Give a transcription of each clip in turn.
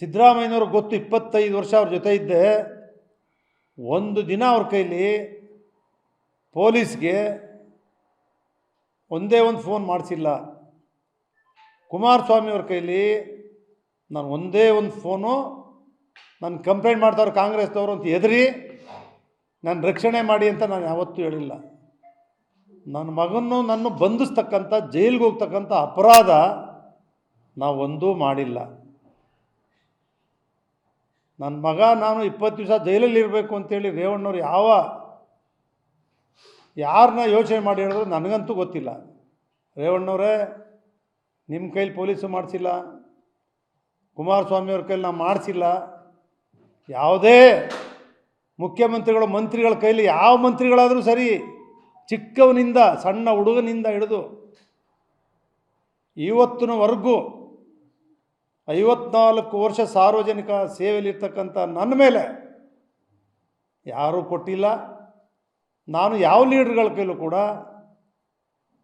ಸಿದ್ದರಾಮಯ್ಯನವ್ರಿಗೆ ಗೊತ್ತು ಇಪ್ಪತ್ತೈದು ವರ್ಷ ಅವ್ರ ಜೊತೆ ಇದ್ದೆ. ಒಂದು ದಿನ ಅವ್ರ ಕೈಲಿ ಪೊಲೀಸ್ಗೆ ಒಂದೇ ಒಂದು ಫೋನ್ ಮಾಡಿಸಿಲ್ಲ. ಕುಮಾರಸ್ವಾಮಿ ಅವ್ರ ಕೈಲಿ ನಾನು ಒಂದೇ ಒಂದು ಫೋನು, ನಾನು ಕಂಪ್ಲೇಂಟ್ ಮಾಡ್ತಾವ್ರು ಕಾಂಗ್ರೆಸ್ದವರು ಅಂತ ಹೆದರಿ, ನಾನು ರಕ್ಷಣೆ ಮಾಡಿ ಅಂತ ನಾನು ಯಾವತ್ತೂ ಹೇಳಿಲ್ಲ. ನನ್ನ ಮಗನ್ನು ನನ್ನ ಬಂಧಿಸ್ತಕ್ಕಂಥ, ಜೈಲಿಗೆ ಹೋಗ್ತಕ್ಕಂಥ ಅಪರಾಧ ನಾವು ಒಂದೂ ಮಾಡಿಲ್ಲ. ನನ್ನ ಮಗ ನಾನು ಇಪ್ಪತ್ತು ದಿವಸ ಜೈಲಲ್ಲಿ ಇರಬೇಕು ಅಂತೇಳಿ ರೇವಣ್ಣವ್ರು ಯಾವ ಯಾರನ್ನ ಯೋಚನೆ ಮಾಡಿ ಹೇಳಿದ್ರು ನನಗಂತೂ ಗೊತ್ತಿಲ್ಲ. ರೇವಣ್ಣವರೇ, ನಿಮ್ಮ ಕೈಲಿ ಪೊಲೀಸು ಮಾಡಿಸಿಲ್ಲ, ಕುಮಾರಸ್ವಾಮಿಯವ್ರ ಕೈಲಿ ನಾವು ಮಾಡಿಸಿಲ್ಲ. ಯಾವುದೇ ಮುಖ್ಯಮಂತ್ರಿಗಳು, ಮಂತ್ರಿಗಳ ಕೈಲಿ ಯಾವ ಮಂತ್ರಿಗಳಾದರೂ ಸರಿ ಚಿಕ್ಕವನಿಂದ, ಸಣ್ಣ ಹುಡುಗನಿಂದ ಹಿಡಿದು, ಇವತ್ತಿನವರೆಗೂ ಐವತ್ನಾಲ್ಕು ವರ್ಷ ಸಾರ್ವಜನಿಕ ಸೇವೆಯಲ್ಲಿರ್ತಕ್ಕಂಥ ನನ್ನ ಮೇಲೆ ಯಾರೂ ಕೊಟ್ಟಿಲ್ಲ. ನಾನು ಯಾವ ಲೀಡ್ರ್ಗಳ ಕೈಲೂ ಕೂಡ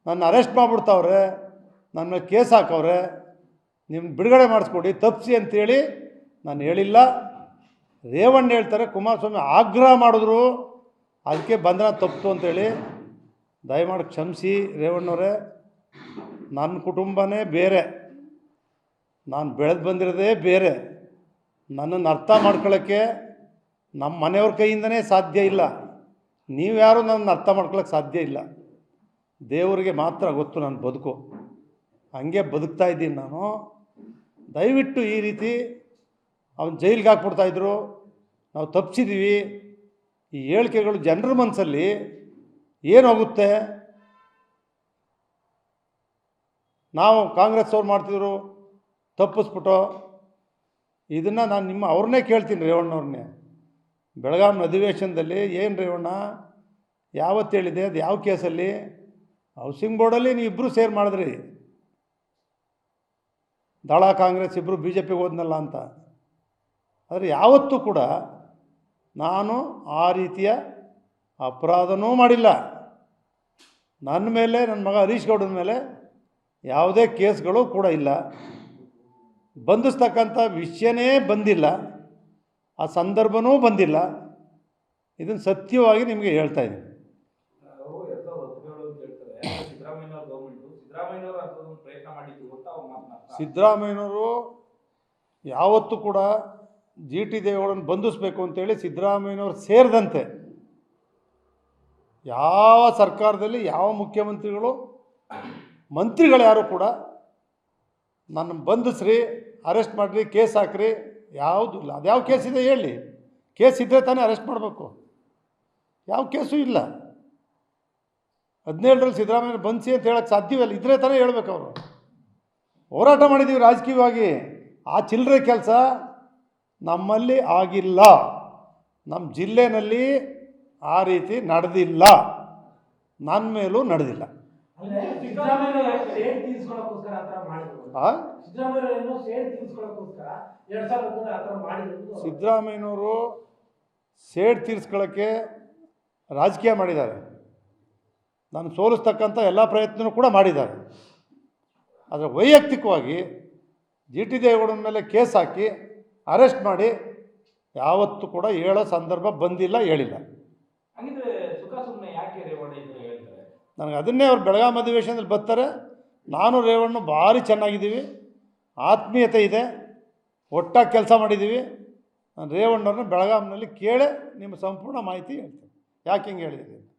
ನನ್ನ ಅರೆಸ್ಟ್ ಮಾಡಿಬಿಡ್ತಾವ್ರೆ, ನನ್ನ ಮೇಲೆ ಕೇಸ್ ಹಾಕವ್ರೆ ನಿಮ್ಮ ಬಿಡುಗಡೆ ಮಾಡಿಸ್ಕೊಡಿ, ತಪ್ಪಿಸಿ ಅಂತೇಳಿ ನಾನು ಹೇಳಿಲ್ಲ. ರೇವಣ್ಣ ಹೇಳ್ತಾರೆ, ಕುಮಾರಸ್ವಾಮಿ, ಆಗ್ರಹ ಮಾಡಿದ್ರು, ಅದಕ್ಕೆ ಬಂಧನ ತಪ್ಪಿತು ಅಂತೇಳಿ. ದಯಮಾಡಿ ಕ್ಷಮಿಸಿ ರೇವಣ್ಣವರೇ. ನನ್ನ ಕುಟುಂಬನೇ ಬೇರೆ. ನಾನು ಬೆಳೆದು ಬಂದಿರೋದೇ ಬೇರೆ. ನನ್ನನ್ನು ಅರ್ಥ ಮಾಡ್ಕೊಳ್ಳೋಕ್ಕೆ ನಮ್ಮ ಮನೆಯವ್ರ ಕೈಯಿಂದನೇ ಸಾಧ್ಯ ಇಲ್ಲ. ನೀವ್ಯಾರೂ ನನ್ನ ಅರ್ಥ ಮಾಡ್ಕೊಳ್ಳೋಕೆ ಸಾಧ್ಯ ಇಲ್ಲ. ದೇವರಿಗೆ ಮಾತ್ರ ಗೊತ್ತು ನನ್ನ ಬದುಕು. ಹಂಗೆ ಬದುಕ್ತಾ ಇದ್ದೀನಿ ನಾನು. ದಯವಿಟ್ಟು ಈ ರೀತಿ ಅವನು ಜೈಲಿಗೆ ಹಾಕ್ಬಿಡ್ತಾಯಿದ್ರು ನಾವು ತಪ್ಪಿಸಿದ್ದೀವಿ ಈ ಹೇಳಿಕೆಗಳು ಜನರ ಮನಸ್ಸಲ್ಲಿ ಏನಾಗುತ್ತೆ ನಾವು ಕಾಂಗ್ರೆಸ್ ಅವ್ರು ಮಾಡ್ತಿದ್ರು. ತಪ್ಪಿಸ್ಬಿಟ್ಟು ಇದನ್ನು ನಾನು ನಿಮ್ಮ ಅವ್ರನ್ನೇ ಕೇಳ್ತೀನಿ ರೇವಣ್ಣವ್ರನ್ನೇ ಬೆಳಗಾಂ ಅಧಿವೇಶನದಲ್ಲಿ ಏನು ರೇವಣ್ಣ? ಯಾವತ್ತು ಹೇಳಿದೆ? ಅದು ಯಾವ ಕೇಸಲ್ಲಿ? ಹೌಸಿಂಗ್ ಬೋರ್ಡಲ್ಲಿ ನೀವು ಇಬ್ಬರು ಸೇರ್ ಮಾಡಿದ್ರಿ. ದಳ ಕಾಂಗ್ರೆಸ್ ಇಬ್ಬರು ಬಿ ಜೆ ಪಿಗೆ ಹೋದ್ನಲ್ಲ ಅಂತ. ಆದರೆ ಯಾವತ್ತೂ ಕೂಡ ನಾನು ಆ ರೀತಿಯ ಅಪರಾಧನೂ ಮಾಡಿಲ್ಲ. ನನ್ನ ಮೇಲೆ ನನ್ನ ಮಗ ಹರೀಶ್ ಗೌಡನ ಮೇಲೆ ಯಾವುದೇ ಕೇಸ್ಗಳು ಕೂಡ ಇಲ್ಲ. ಬಂಧಿಸ್ತಕ್ಕಂಥ ವಿಷಯನೇ ಬಂದಿಲ್ಲ ಆ ಸಂದರ್ಭನೂ ಬಂದಿಲ್ಲ. ಇದನ್ನು ಸತ್ಯವಾಗಿ ನಿಮಗೆ ಹೇಳ್ತಾ ಇದ್ದೀನಿ. ಸಿದ್ದರಾಮಯ್ಯನವರು ಯಾವತ್ತೂ ಕೂಡ ಜಿ ಟಿ ದೇವೇಗೌಡನ ಬಂಧಿಸ್ಬೇಕು ಅಂತೇಳಿ ಸಿದ್ದರಾಮಯ್ಯನವರು ಸೇರಿದಂತೆ ಯಾವ ಸರ್ಕಾರದಲ್ಲಿ ಯಾವ ಮುಖ್ಯಮಂತ್ರಿಗಳು ಮಂತ್ರಿಗಳು ಯಾರು ಕೂಡ ನನ್ನ ಬಂಧಿಸ್ರಿ ಅರೆಸ್ಟ್ ಮಾಡಿರಿ, ಕೇಸ್ ಹಾಕ್ರಿ, ಯಾವುದು ಇಲ್ಲ. ಅದು ಯಾವ ಕೇಸ್ ಇದೆ ಹೇಳಿ. ಕೇಸ್ ಇದ್ದರೆ ತಾನೇ ಅರೆಸ್ಟ್ ಮಾಡಬೇಕು. ಯಾವ ಕೇಸು ಇಲ್ಲ. ಹದಿನೇಳರಲ್ಲಿ ಸಿದ್ದರಾಮಯ್ಯ ಬನ್ಸಿ ಅಂತ ಹೇಳೋಕ್ಕೆ ಸಾಧ್ಯವಿಲ್ಲ ಇದ್ರೆ ತಾನೇ ಹೇಳ್ಬೇಕು ಅವರು. ಹೋರಾಟ ಮಾಡಿದ್ದೀವಿ ರಾಜಕೀಯವಾಗಿ. ಆ ಚಿಲ್ಲರೆ ಕೆಲಸ ನಮ್ಮಲ್ಲಿ ಆಗಿಲ್ಲ. ನಮ್ಮ ಜಿಲ್ಲೆನಲ್ಲಿ ಆ ರೀತಿ ನಡೆದಿಲ್ಲ. ನನ್ನ ಮೇಲೂ ನಡೆದಿಲ್ಲ. ಸಿದ್ದರಾಮಯ್ಯನವರು ಸೇಡ್ ತೀರಿಸ್ಕೊಳ್ಳೋಕ್ಕೆ ರಾಜಕೀಯ ಮಾಡಿದ್ದಾರೆ. ನಾನು ಸೋಲಿಸ್ತಕ್ಕಂಥ ಎಲ್ಲ ಪ್ರಯತ್ನವೂ ಕೂಡ ಮಾಡಿದ್ದಾರೆ. ಆದರೆ ವೈಯಕ್ತಿಕವಾಗಿ ಜಿ ಟಿ ದೇವೇಗೌಡನ ಮೇಲೆ ಕೇಸ್ ಹಾಕಿ ಅರೆಸ್ಟ್ ಮಾಡಿ ಯಾವತ್ತೂ ಕೂಡ ಹೇಳೋ ಸಂದರ್ಭ ಬಂದಿಲ್ಲ ಹೇಳಿಲ್ಲ. ನನಗೆ ಅದನ್ನೇ ಅವ್ರು ಬೆಳಗಾಂ ಅಧಿವೇಶನದಲ್ಲಿ ಬರ್ತಾರೆ. ನಾನು ರೇವಣ್ಣ ಭಾರಿ ಚೆನ್ನಾಗಿದ್ದೀವಿ. ಆತ್ಮೀಯತೆ ಇದೆ. ಒಟ್ಟಾಗಿ ಕೆಲಸ ಮಾಡಿದ್ದೀವಿ. ನಾನು ರೇವಣ್ಣವ್ರನ್ನ ಬೆಳಗಾಂನಲ್ಲಿ ಕೇಳೇ ನಿಮ್ಮ ಸಂಪೂರ್ಣ ಮಾಹಿತಿ ಹೇಳ್ತೀನಿ. ಯಾಕೆ ಹಿಂಗೆ ಹೇಳಿದ್ದೀನಿ